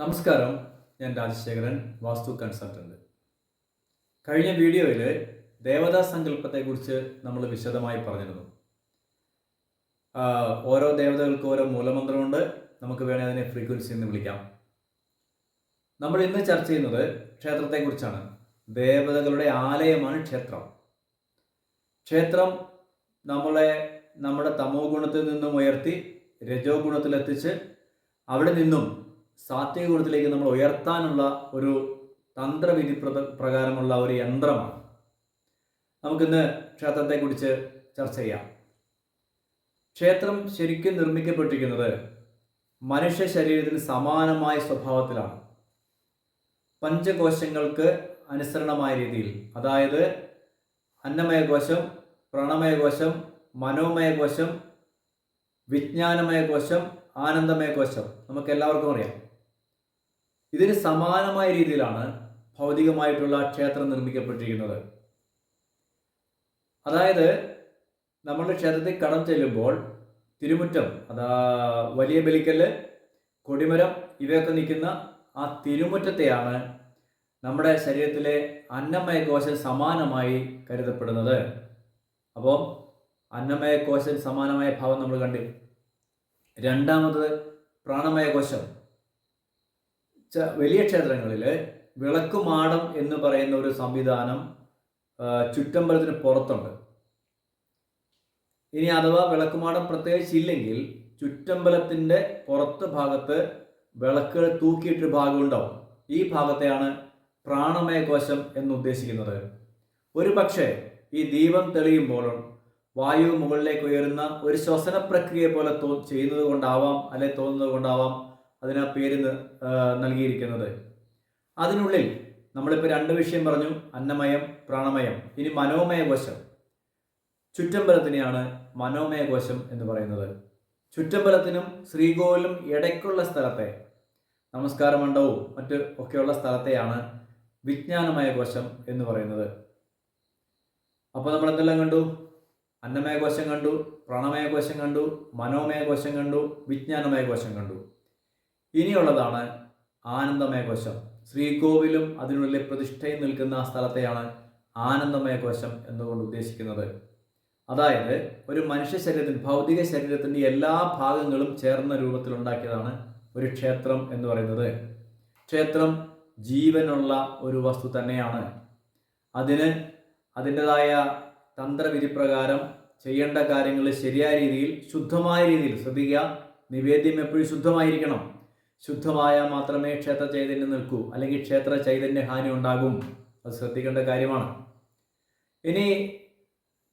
നമസ്കാരം. ഞാൻ രാജശേഖരൻ വാസ്തു കൺസൾട്ടന്റ്. കഴിഞ്ഞ വീഡിയോയിൽ ദേവതാ സങ്കല്പത്തെക്കുറിച്ച് നമ്മൾ വിശദമായി പറഞ്ഞിരുന്നു. ഓരോ ദേവതകൾക്ക് ഓരോ മൂലമന്ത്രമുണ്ട്. നമുക്ക് വേണേൽ അതിനെ ഫ്രീക്വൻസി എന്ന് വിളിക്കാം. നമ്മൾ ഇന്ന് ചർച്ച ചെയ്യുന്നത് ക്ഷേത്രത്തെക്കുറിച്ചാണ്. ദേവതകളുടെ ആലയമാണ് ക്ഷേത്രം. ക്ഷേത്രം നമ്മളെ നമ്മുടെ തമോ ഗുണത്തിൽ നിന്നും ഉയർത്തി രജോ ഗുണത്തിലെത്തിച്ച് അവിടെ നിന്നും സാത്വിക ഗുണത്തിലേക്ക് നമ്മൾ ഉയർത്താനുള്ള ഒരു തന്ത്രവിധി പ്ര പ്രകാരമുള്ള ഒരു യന്ത്രമാണ്. നമുക്കിന്ന് ക്ഷേത്രത്തെക്കുറിച്ച് ചർച്ച ചെയ്യാം. ക്ഷേത്രം ശരിക്കും നിർമ്മിക്കപ്പെട്ടിരിക്കുന്നത് മനുഷ്യ ശരീരത്തിന് സമാനമായ സ്വഭാവത്തിലാണ്. പഞ്ചകോശങ്ങൾക്ക് അനുസരണമായ രീതിയിൽ. അതായത് അന്നമയകോശം പ്രണമയകോശം മനോമയകോശം വിജ്ഞാനമയകോശം ആനന്ദമയകോശം നമുക്ക് എല്ലാവർക്കും അറിയാം. ഇതിന് സമാനമായ രീതിയിലാണ് ഭൗതികമായിട്ടുള്ള ക്ഷേത്രം നിർമ്മിക്കപ്പെട്ടിരിക്കുന്നത്. അതായത് നമ്മളുടെ ക്ഷേത്രത്തിൽ കടം ചെല്ലുമ്പോൾ തിരുമുറ്റം അതാ വലിയ ബലിക്കല്ല് കൊടിമരം ഇവയൊക്കെ നിൽക്കുന്ന ആ തിരുമുറ്റത്തെയാണ് നമ്മുടെ ശരീരത്തിലെ അന്നമയ കോശം സമാനമായി കരുതപ്പെടുന്നത്. അപ്പോൾ അന്നമയ കോശം സമാനമായ ഭാവം നമ്മൾ കണ്ടു. രണ്ടാമത് പ്രാണമയ കോശം. വലിയ ക്ഷേത്രങ്ങളിൽ വിളക്കുമാടം എന്ന് പറയുന്ന ഒരു സംവിധാനം ചുറ്റമ്പലത്തിന് പുറത്തുണ്ട്. ഇനി അഥവാ വിളക്കുമാടം പ്രത്യേകിച്ച് ഇല്ലെങ്കിൽ ചുറ്റമ്പലത്തിന്റെ പുറത്ത് ഭാഗത്ത് വിളക്കുകൾ ഭാഗം ഉണ്ടാവും. ഈ ഭാഗത്തെയാണ് പ്രാണമയ കോശം എന്ന് ഉദ്ദേശിക്കുന്നത്. ഒരു പക്ഷേ ഈ ദീപം തെളിയുമ്പോൾ വായു മുകളിലേക്ക് ഉയരുന്ന ഒരു ശ്വസന പ്രക്രിയ പോലെ തോ ചെയ്യുന്നത് കൊണ്ടാവാം അല്ലെ തോന്നുന്നത് കൊണ്ടാവാം അതിന് പേര് നൽകിയിരിക്കുന്നത്. അതിനുള്ളിൽ നമ്മളിപ്പോൾ രണ്ട് വിഷയം പറഞ്ഞു അന്നമയം പ്രാണമയം ഇനി മനോമയ കോശം ചുറ്റമ്പലത്തിനെയാണ് മനോമയ കോശം എന്ന് പറയുന്നത്. ചുറ്റമ്പലത്തിനും ശ്രീകോവിലും ഇടയ്ക്കുള്ള സ്ഥലത്തെ നമസ്കാര മണ്ഡവും മറ്റ് ഒക്കെയുള്ള സ്ഥലത്തെയാണ് വിജ്ഞാനമയ കോശം എന്ന് പറയുന്നത്. അപ്പോൾ നമ്മൾ എന്തെല്ലാം കണ്ടു? അന്നമയ കോശം കണ്ടു പ്രാണമയ കോശം കണ്ടു മനോമയ കോശം കണ്ടു വിജ്ഞാനമയ കോശം കണ്ടു. ഇനിയുള്ളതാണ് ആനന്ദമയ കോശം. ശ്രീകോവിലും അതിനുള്ളിൽ പ്രതിഷ്ഠയും നിൽക്കുന്ന സ്ഥലത്തെയാണ് ആനന്ദമയ കോശം എന്നുകൊണ്ട് ഉദ്ദേശിക്കുന്നത്. അതായത് ഒരു മനുഷ്യ ശരീരത്തിൽ ഭൗതിക ശരീരത്തിന്റെ എല്ലാ ഭാഗങ്ങളും ചേർന്ന രൂപത്തിൽ ഉണ്ടാക്കിയതാണ് ഒരു ക്ഷേത്രം എന്ന് പറയുന്നത്. ക്ഷേത്രം ജീവനുള്ള ഒരു വസ്തു തന്നെയാണ്. അതിന് അതിന്റെതായ തന്ത്രവിധി പ്രകാരം ചെയ്യേണ്ട കാര്യങ്ങൾ ശരിയായ രീതിയിൽ ശുദ്ധമായ രീതിയിൽ ശ്രദ്ധിക്കുക. നിവേദ്യം എപ്പോഴും ശുദ്ധമായിരിക്കണം. ശുദ്ധമായ മാത്രമേ ക്ഷേത്ര ചൈതന്യം നിൽക്കൂ. അല്ലെങ്കിൽ ക്ഷേത്ര ചൈതന്യ ഹാനി ഉണ്ടാകും. അത് ശ്രദ്ധിക്കേണ്ട കാര്യമാണ്. ഇനി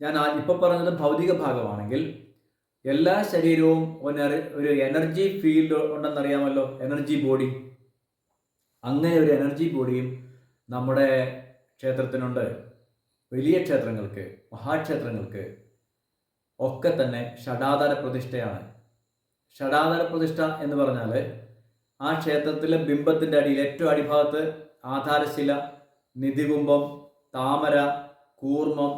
ഞാൻ ഇപ്പോൾ ഇപ്പൊ പറഞ്ഞത് ഭൗതിക ഭാഗമാണെങ്കിൽ എല്ലാ ശരീരവും ഒരു എനർജി ഫീൽഡ് ഉണ്ടെന്നറിയാമല്ലോ. Energy body. അങ്ങനെ ഒരു എനർജി ബോഡിയും നമ്മുടെ ക്ഷേത്രത്തിനുണ്ട്. വലിയ ക്ഷേത്രങ്ങൾക്ക് മഹാക്ഷേത്രങ്ങൾക്ക് ഒക്കെ തന്നെ ഷടാധര പ്രതിഷ്ഠയാണ്. ഷടാധര പ്രതിഷ്ഠ എന്ന് പറഞ്ഞാൽ ആ ക്ഷേത്രത്തിലെ ബിംബത്തിന്റെ അടിയിൽ ഏറ്റവും അടിഭാഗത്ത് ആധാരശില നിധികുംഭം താമര കൂർമ്മം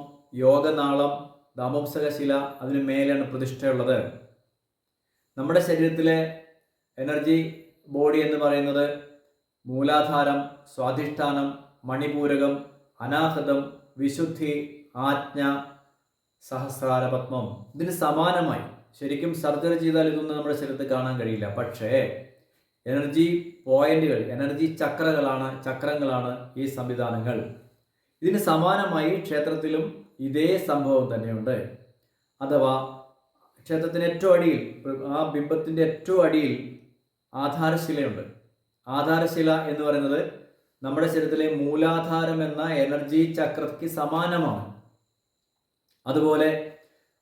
യോഗനാളം ദാമോപ്സകശില അതിന് മേലെയാണ് പ്രതിഷ്ഠയുള്ളത്. നമ്മുടെ ശരീരത്തിലെ എനർജി ബോഡി എന്ന് പറയുന്നത് മൂലാധാരം സ്വാധിഷ്ഠാനം മണിപൂരകം അനാഹതം വിശുദ്ധി ആജ്ഞ സഹസ്രാര പത്മം ഇതിന് സമാനമായി. ശരിക്കും സർജറി ചെയ്താൽ ഇതൊന്നും നമ്മുടെ ശരീരത്തിൽ കാണാൻ കഴിയില്ല. പക്ഷേ എനർജി പോയിന്റുകൾ എനർജി ചക്രകളാണ് ചക്രങ്ങളാണ് ഈ സംവിധാനങ്ങൾ. ഇതിന് സമാനമായി ക്ഷേത്രത്തിലും ഇതേ സംഭവം തന്നെയുണ്ട്. അഥവാ ക്ഷേത്രത്തിന് ഏറ്റവും അടിയിൽ ആ ബിംബത്തിന്റെ ഏറ്റവും അടിയിൽ ആധാരശിലയുണ്ട്. ആധാരശില എന്ന് പറയുന്നത് നമ്മുടെ ശരീരത്തിലെ മൂലാധാരം എന്ന എനർജി ചക്രയ്ക്ക് സമാനമാണ്. അതുപോലെ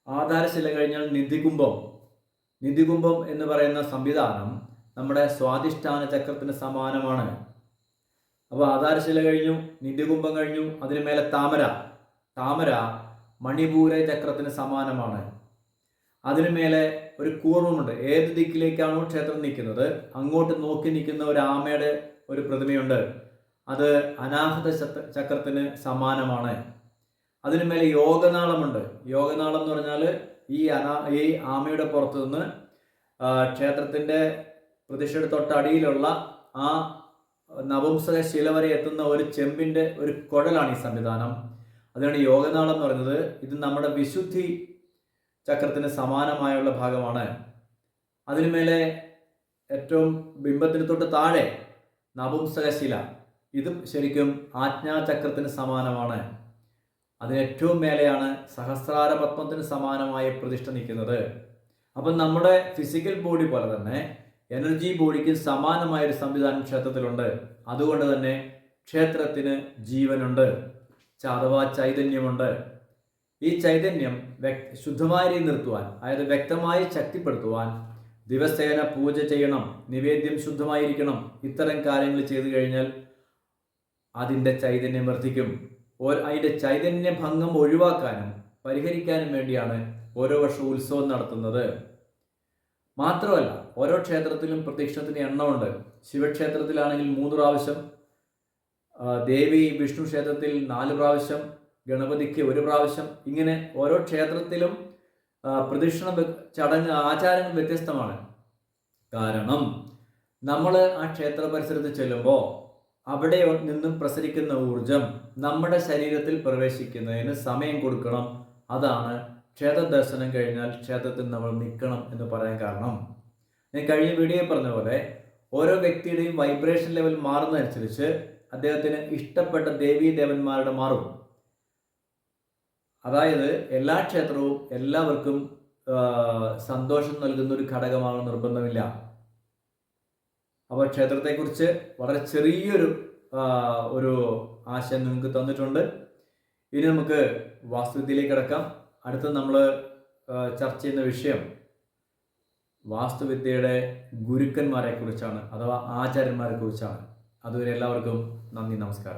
ആധാരശില കഴിഞ്ഞാൽ നിധികുംഭം. നിധികുംഭം എന്ന് പറയുന്ന സംവിധാനം നമ്മുടെ സ്വാധിഷ്ഠാന ചക്രത്തിന് സമാനമാണ്. അപ്പോൾ ആധാരശില കഴിഞ്ഞു നിധികുംഭം കഴിഞ്ഞു അതിന് മേലെ താമര. താമര മണിപൂര ചക്രത്തിന് സമാനമാണ്. അതിനു മേലെ ഒരു കൂർമ്മമുണ്ട്. ഏത് ദിക്കിലേക്കാണോ ക്ഷേത്രം നിൽക്കുന്നത് അങ്ങോട്ട് നോക്കി നിൽക്കുന്ന ഒരു ആമയുടെ ഒരു പ്രതിമയുണ്ട്. അത് അനാഹത ചക്രത്തിന് സമാനമാണ്. അതിനുമേൽ യോഗനാളമുണ്ട്. യോഗനാളം എന്ന് പറഞ്ഞാൽ ഈ അനാ ഈ ആമയുടെ പുറത്തു നിന്ന് ആ, ക്ഷേത്രത്തിന്റെ പ്രതിഷ്ഠയുടെ തൊട്ടടിയിലുള്ള ആ നപുംസക ശില വരെ എത്തുന്ന ഒരു ചെമ്പിന്റെ ഒരു കുഴലാണ് ഈ സംവിധാനം. അതാണ് യോഗനാളം എന്ന് പറയുന്നത്. ഇത് നമ്മുടെ വിശുദ്ധി ചക്രത്തിന് സമാനമായുള്ള ഭാഗമാണ്. അതിനുമേലെ ഏറ്റവും ബിംബത്തിന് തൊട്ട് താഴെ നപുംസകശില. ഇതും ശരിക്കും ആജ്ഞാചക്രത്തിന് സമാനമാണ്. അതിന് ഏറ്റവും മേലെയാണ് സഹസ്രാര പത്മത്തിന് സമാനമായ പ്രതിഷ്ഠ നിൽക്കുന്നത്. അപ്പം നമ്മുടെ ഫിസിക്കൽ ബോഡി പോലെ തന്നെ എനർജി ബോഡിക്ക് സമാനമായ ഒരു സംവിധാനം ക്ഷേത്രത്തിലുണ്ട്. അതുകൊണ്ട് തന്നെ ക്ഷേത്രത്തിന് ജീവനുണ്ട്. അഥവാ ചൈതന്യമുണ്ട്. ഈ ചൈതന്യം ശുദ്ധമായ രീതി നിർത്തുവാൻ അതായത് വ്യക്തമായി ശക്തിപ്പെടുത്തുവാൻ ദിവസേന പൂജ ചെയ്യണം നിവേദ്യം ശുദ്ധമായിരിക്കണം. ഇത്തരം കാര്യങ്ങൾ ചെയ്തു കഴിഞ്ഞാൽ അതിന്റെ ചൈതന്യം വർദ്ധിക്കും. അതിന്റെ ചൈതന്യ ഭംഗം ഒഴിവാക്കാനും പരിഹരിക്കാനും വേണ്ടിയാണ് ഓരോ വർഷവും ഉത്സവം നടത്തുന്നത്. മാത്രമല്ല ഓരോ ക്ഷേത്രത്തിലും പ്രത്യക്ഷത്തിന് എണ്ണമുണ്ട്. ശിവക്ഷേത്രത്തിലാണെങ്കിൽ മൂന്ന് പ്രാവശ്യം ദേവി വിഷ്ണു ക്ഷേത്രത്തിൽ നാല് പ്രാവശ്യം ഗണപതിക്ക് ഒരു പ്രാവശ്യം. ഇങ്ങനെ ഓരോ ക്ഷേത്രത്തിലും പ്രദക്ഷിണ ചടങ്ങ് ആചാരങ്ങൾ വ്യത്യസ്തമാണ്. കാരണം നമ്മൾ ആ ക്ഷേത്ര പരിസരത്ത് ചെല്ലുമ്പോൾ അവിടെ നിന്നും പ്രസരിക്കുന്ന ഊർജം നമ്മുടെ ശരീരത്തിൽ പ്രവേശിക്കുന്നതിന് സമയം കൊടുക്കണം. അതാണ് ക്ഷേത്ര ദർശനം കഴിഞ്ഞാൽ ക്ഷേത്രത്തിൽ നമ്മൾ നിൽക്കണം എന്ന് പറയാൻ കാരണം. ഞാൻ കഴിഞ്ഞ വീഡിയോയിൽ പറഞ്ഞ പോലെ ഓരോ വ്യക്തിയുടെയും വൈബ്രേഷൻ ലെവൽ മാറുന്നതനുസരിച്ച് അദ്ദേഹത്തിന് ഇഷ്ടപ്പെട്ട ദേവീ ദേവന്മാരുടെ മാറും. അതായത് എല്ലാ ക്ഷേത്രവും എല്ലാവർക്കും സന്തോഷം നൽകുന്ന ഒരു ഘടകമാണ് നിർബന്ധമില്ല. അപ്പോൾ ക്ഷേത്രത്തെക്കുറിച്ച് വളരെ ചെറിയൊരു ഒരു ആശയം നിങ്ങൾക്ക് തന്നിട്ടുണ്ട്. ഇനി നമുക്ക് വാസ്തുവിദ്യയിലേക്ക് കിടക്കാം. അടുത്ത നമ്മൾ ചർച്ച ചെയ്യുന്ന വിഷയം വാസ്തുവിദ്യയുടെ ഗുരുക്കന്മാരെ കുറിച്ചാണ് അഥവാ ആചാര്യന്മാരെ കുറിച്ചാണ് അതുവരെ എല്ലാവർക്കും നന്ദി നമസ്കാരം.